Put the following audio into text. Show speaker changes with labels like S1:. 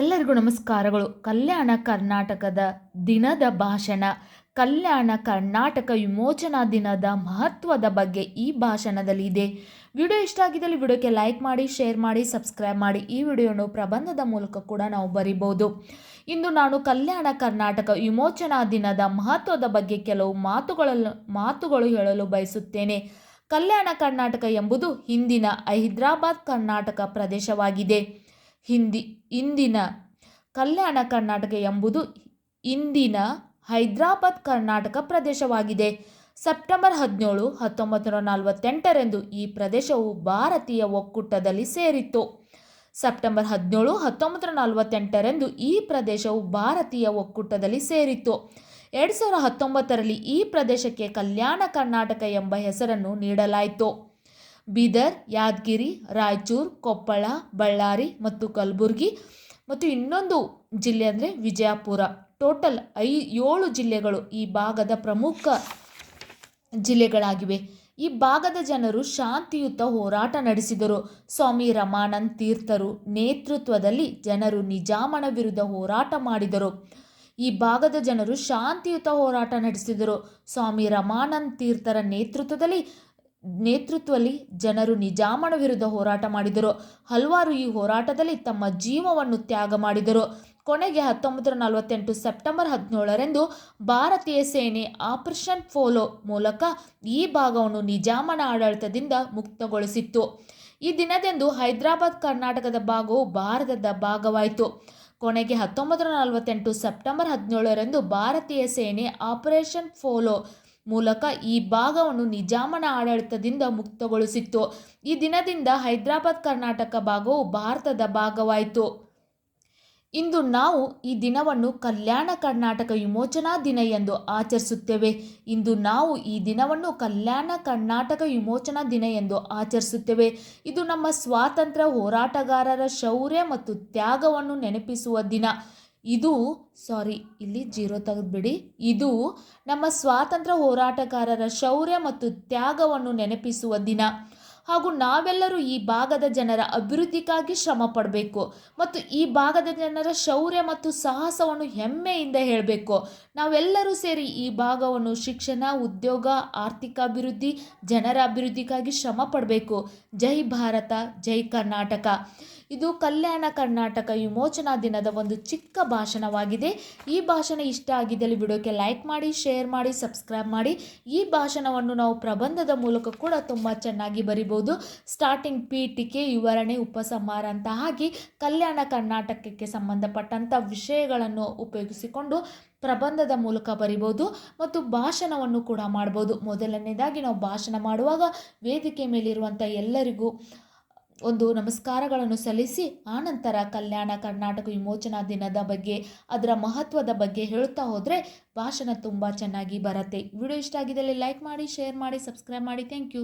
S1: ಎಲ್ಲರಿಗೂ ನಮಸ್ಕಾರಗಳು. ಕಲ್ಯಾಣ ಕರ್ನಾಟಕದ ದಿನದ ಭಾಷಣ. ಕಲ್ಯಾಣ ಕರ್ನಾಟಕ ವಿಮೋಚನಾ ದಿನದ ಮಹತ್ವದ ಬಗ್ಗೆ ಈ ಭಾಷಣದಲ್ಲಿ ಇದೆ. ವಿಡಿಯೋ ಇಷ್ಟ ಆಗಿದ್ದಲ್ಲಿ ವಿಡಿಯೋಕ್ಕೆ ಲೈಕ್ ಮಾಡಿ, ಶೇರ್ ಮಾಡಿ, ಸಬ್ಸ್ಕ್ರೈಬ್ ಮಾಡಿ. ಈ ವಿಡಿಯೋನು ಪ್ರಬಂಧದ ಮೂಲಕ ಕೂಡ ನಾವು ಬರಿಬೋದು ಇಂದು ನಾನು ಕಲ್ಯಾಣ ಕರ್ನಾಟಕ ವಿಮೋಚನಾ ದಿನದ ಮಹತ್ವದ ಬಗ್ಗೆ ಕೆಲವು ಮಾತುಗಳಲ್ಲಿ ಮಾತುಗಳು ಹೇಳಲು ಬಯಸುತ್ತೇನೆ. ಕಲ್ಯಾಣ ಕರ್ನಾಟಕ ಎಂಬುದು ಹಿಂದಿನ ಹೈದ್ರಾಬಾದ್ ಕರ್ನಾಟಕ ಪ್ರದೇಶವಾಗಿದೆ. ಹಿಂದಿ, ಇಂದಿನ ಕಲ್ಯಾಣ ಕರ್ನಾಟಕ ಎಂಬುದು ಇಂದಿನ ಹೈದರಾಬಾದ್ ಕರ್ನಾಟಕ ಪ್ರದೇಶವಾಗಿದೆ. ಸೆಪ್ಟೆಂಬರ್ ಹದಿನೇಳು ಹತ್ತೊಂಬತ್ತು ನೂರ ನಲವತ್ತೆಂಟರಂದು ಈ ಪ್ರದೇಶವು ಭಾರತೀಯ ಒಕ್ಕೂಟದಲ್ಲಿ ಸೇರಿತ್ತು. ಸೆಪ್ಟೆಂಬರ್ ಹದಿನೇಳು ಹತ್ತೊಂಬತ್ತು ನೂರ ನಲವತ್ತೆಂಟರಂದು ಈ ಪ್ರದೇಶವು ಭಾರತೀಯ ಒಕ್ಕೂಟದಲ್ಲಿ ಸೇರಿತ್ತು. ಎರಡು ಸಾವಿರದ ಹತ್ತೊಂಬತ್ತರಲ್ಲಿ ಈ ಪ್ರದೇಶಕ್ಕೆ ಕಲ್ಯಾಣ ಕರ್ನಾಟಕ ಎಂಬ ಹೆಸರನ್ನು ನೀಡಲಾಯಿತು. ಬೀದರ್, ಯಾದಗಿರಿ, ರಾಯಚೂರು, ಕೊಪ್ಪಳ, ಬಳ್ಳಾರಿ ಮತ್ತು ಕಲಬುರಗಿ ಮತ್ತು ಇನ್ನೊಂದು ಜಿಲ್ಲೆ ಅಂದರೆ ವಿಜಯಪುರ. ಟೋಟಲ್ ಐ ಏಳು ಜಿಲ್ಲೆಗಳು ಈ ಭಾಗದ ಪ್ರಮುಖ ಜಿಲ್ಲೆಗಳಾಗಿವೆ. ಈ ಭಾಗದ ಜನರು ಶಾಂತಿಯುತ ಹೋರಾಟ ನಡೆಸಿದರು. ಸ್ವಾಮಿ ರಮಾನಂದ್ ತೀರ್ಥರು ನೇತೃತ್ವದಲ್ಲಿ ಜನರು ನಿಜಾಮನ ವಿರುದ್ಧ ಹೋರಾಟ ಮಾಡಿದರು. ಈ ಭಾಗದ ಜನರು ಶಾಂತಿಯುತ ಹೋರಾಟ ನಡೆಸಿದರು. ಸ್ವಾಮಿ ರಮಾನಂದ್ ತೀರ್ಥರ ನೇತೃತ್ವದಲ್ಲಿ ನೇತೃತ್ವದಲ್ಲಿ ಜನರು ನಿಜಾಮನ ವಿರುದ್ಧ ಹೋರಾಟ ಮಾಡಿದರು. ಹಲವಾರು ಈ ಹೋರಾಟದಲ್ಲಿ ತಮ್ಮ ಜೀವವನ್ನು ತ್ಯಾಗ ಮಾಡಿದರು. ಕೊನೆಗೆ ಹತ್ತೊಂಬತ್ತು ನೂರ ನಲವತ್ತೆಂಟು ಸೆಪ್ಟೆಂಬರ್ ಹದಿನೇಳರಂದು ಭಾರತೀಯ ಸೇನೆ ಆಪರೇಷನ್ ಫೋಲೋ ಮೂಲಕ ಈ ಭಾಗವನ್ನು ನಿಜಾಮನ ಆಡಳಿತದಿಂದ ಮುಕ್ತಗೊಳಿಸಿತ್ತು. ಈ ದಿನದಂದು ಹೈದರಾಬಾದ್ ಕರ್ನಾಟಕದ ಭಾಗವು ಭಾರತದ ಭಾಗವಾಯಿತು. ಕೊನೆಗೆ ಹತ್ತೊಂಬತ್ತು ನೂರ ನಲವತ್ತೆಂಟು ಸೆಪ್ಟೆಂಬರ್ ಹದಿನೇಳರಂದು ಭಾರತೀಯ ಸೇನೆ ಆಪರೇಷನ್ ಫೋಲೋ ಮೂಲಕ ಈ ಭಾಗವನ್ನು ನಿಜಾಮನ ಆಡಳಿತದಿಂದ ಮುಕ್ತಗೊಳಿಸಿತ್ತು. ಈ ದಿನದಿಂದ ಹೈದರಾಬಾದ್, ಕರ್ನಾಟಕ ಭಾಗವು ಭಾರತದ ಭಾಗವಾಯಿತು. ಇಂದು ನಾವು ಈ ದಿನವನ್ನು ಕಲ್ಯಾಣ ಕರ್ನಾಟಕ ವಿಮೋಚನಾ ದಿನ ಎಂದು ಆಚರಿಸುತ್ತೇವೆ. ಇಂದು ನಾವು ಈ ದಿನವನ್ನು ಕಲ್ಯಾಣ ಕರ್ನಾಟಕ ವಿಮೋಚನಾ ದಿನ ಎಂದು ಆಚರಿಸುತ್ತೇವೆ. ಇದು ನಮ್ಮ ಸ್ವಾತಂತ್ರ್ಯ ಹೋರಾಟಗಾರರ ಶೌರ್ಯ ಮತ್ತು ತ್ಯಾಗವನ್ನು ನೆನಪಿಸುವ ದಿನ. ಇದು, ಸಾರಿ, ಇಲ್ಲಿ ಜೀರೋ ತೆಗೆದುಬಿಡಿ. ಇದು ನಮ್ಮ ಸ್ವಾತಂತ್ರ್ಯ ಹೋರಾಟಗಾರರ ಶೌರ್ಯ ಮತ್ತು ತ್ಯಾಗವನ್ನು ನೆನಪಿಸುವ ದಿನ. ಹಾಗೂ ನಾವೆಲ್ಲರೂ ಈ ಭಾಗದ ಜನರ ಅಭಿವೃದ್ಧಿಗಾಗಿ ಶ್ರಮ ಪಡಬೇಕು ಮತ್ತು ಈ ಭಾಗದ ಜನರ ಶೌರ್ಯ ಮತ್ತು ಸಾಹಸವನ್ನು ಹೆಮ್ಮೆಯಿಂದ ಹೇಳಬೇಕು. ನಾವೆಲ್ಲರೂ ಸೇರಿ ಈ ಭಾಗವನ್ನು ಶಿಕ್ಷಣ, ಉದ್ಯೋಗ, ಆರ್ಥಿಕ ಅಭಿವೃದ್ಧಿ, ಜನರ ಅಭಿವೃದ್ಧಿಗಾಗಿ ಶ್ರಮ ಪಡಬೇಕು. ಜೈ ಭಾರತ, ಜೈ ಕರ್ನಾಟಕ. ಇದು ಕಲ್ಯಾಣ ಕರ್ನಾಟಕ ವಿಮೋಚನಾ ದಿನದ ಒಂದು ಚಿಕ್ಕ ಭಾಷಣವಾಗಿದೆ. ಈ ಭಾಷಣ ಇಷ್ಟ ಆಗಿದ್ದಲ್ಲಿ ವಿಡಿಯೋಕ್ಕೆ ಲೈಕ್ ಮಾಡಿ, ಶೇರ್ ಮಾಡಿ, ಸಬ್ಸ್ಕ್ರೈಬ್ ಮಾಡಿ. ಈ ಭಾಷಣವನ್ನು ನಾವು ಪ್ರಬಂಧದ ಮೂಲಕ ಕೂಡ ತುಂಬ ಚೆನ್ನಾಗಿ ಬರಿಬೋದು ಸ್ಟಾರ್ಟಿಂಗ್ ಪೀಠಿಕೆ ವಿವರಣೆ ಉಪಸಂಹಾರ ಅಂತ ಹಾಗೆ ಕಲ್ಯಾಣ ಕರ್ನಾಟಕಕ್ಕೆ ಸಂಬಂಧಪಟ್ಟಂಥ ವಿಷಯಗಳನ್ನು ಉಪಯೋಗಿಸಿಕೊಂಡು ಪ್ರಬಂಧದ ಮೂಲಕ ಬರಿಬೋದು ಮತ್ತು ಭಾಷಣವನ್ನು ಕೂಡ ಮಾಡ್ಬೋದು ಮೊದಲನೇದಾಗಿ ನಾವು ಭಾಷಣ ಮಾಡುವಾಗ ವೇದಿಕೆ ಮೇಲಿರುವಂಥ ಎಲ್ಲರಿಗೂ ಒಂದು ನಮಸ್ಕಾರಗಳನ್ನು ಸಲ್ಲಿಸಿ ಆನಂತರ ಕಲ್ಯಾಣ ಕರ್ನಾಟಕ ವಿಮೋಚನಾ ದಿನದ ಬಗ್ಗೆ, ಅದರ ಮಹತ್ವದ ಬಗ್ಗೆ ಹೇಳ್ತಾ ಹೋದರೆ ಭಾಷಣ ತುಂಬ ಚೆನ್ನಾಗಿ ಬರುತ್ತೆ. ವಿಡಿಯೋ ಇಷ್ಟ ಆಗಿದ್ದಲ್ಲಿ ಲೈಕ್ ಮಾಡಿ ಶೇರ್ ಮಾಡಿ ಸಬ್ಸ್ಕ್ರೈಬ್ ಮಾಡಿ. Thank you